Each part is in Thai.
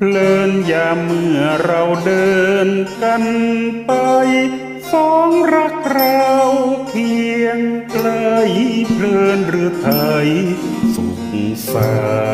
เพลินยามเมื่อเราเดินกันไป สองรักเราเคียงไกลเพลินหรือไทยสุขสัน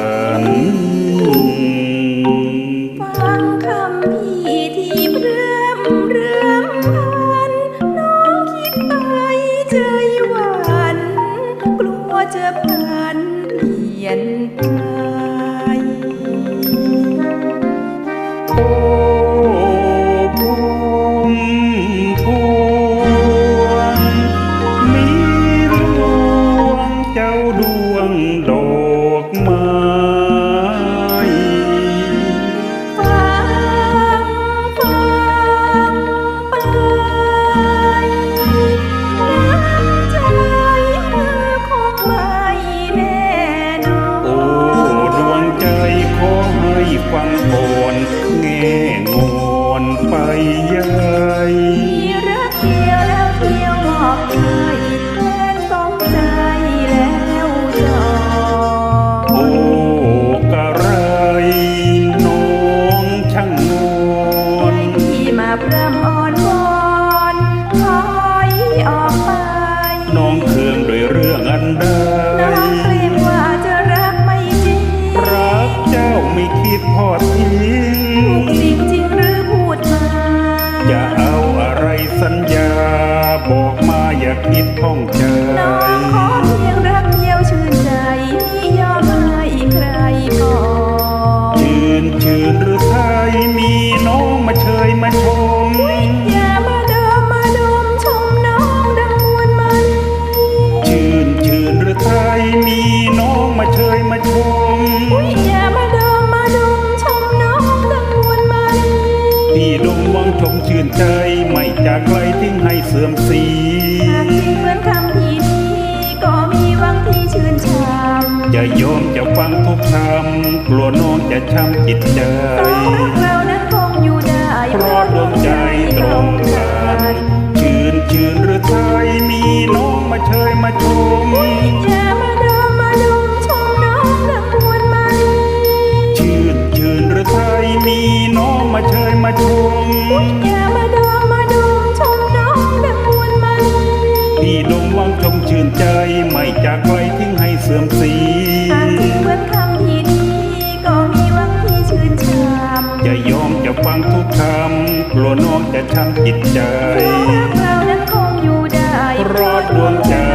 มาอย่าคิดท่องใจน้องขอเพียงรักเดียวชื่นใจไม่ยอมให้ใครก่อนชื่นชื่นหรือไทยมีน้องมาเชยมาชม จะยอมจะฟังทุกคำกลัวน้องจะช้ำจิตใจรักเรานั้นคงอยู่ได้เพราะดวงใจตรงกันชื่นชื่นหรือไทยมีน้องมาเชยมาชมอย่ามาดมมาดมชมน้องดังมวลมันชื่นชื่นหรือไทยมีน้องมาเชยมาชมอย่ามาดมมาดมชมน้องดังมวลมันพี่ดมวังชมชื่นใจ สื่อมเสีหากจริงเหมือนคำพี่นี้ก็มีหวังที่ชื่นชมจะยอมจะฟังทุกคำกลัวน้องจะช้ำจิตใจเพราะรักเรานั้นคงอยู่ได้เพราะดวงใจตรงกัน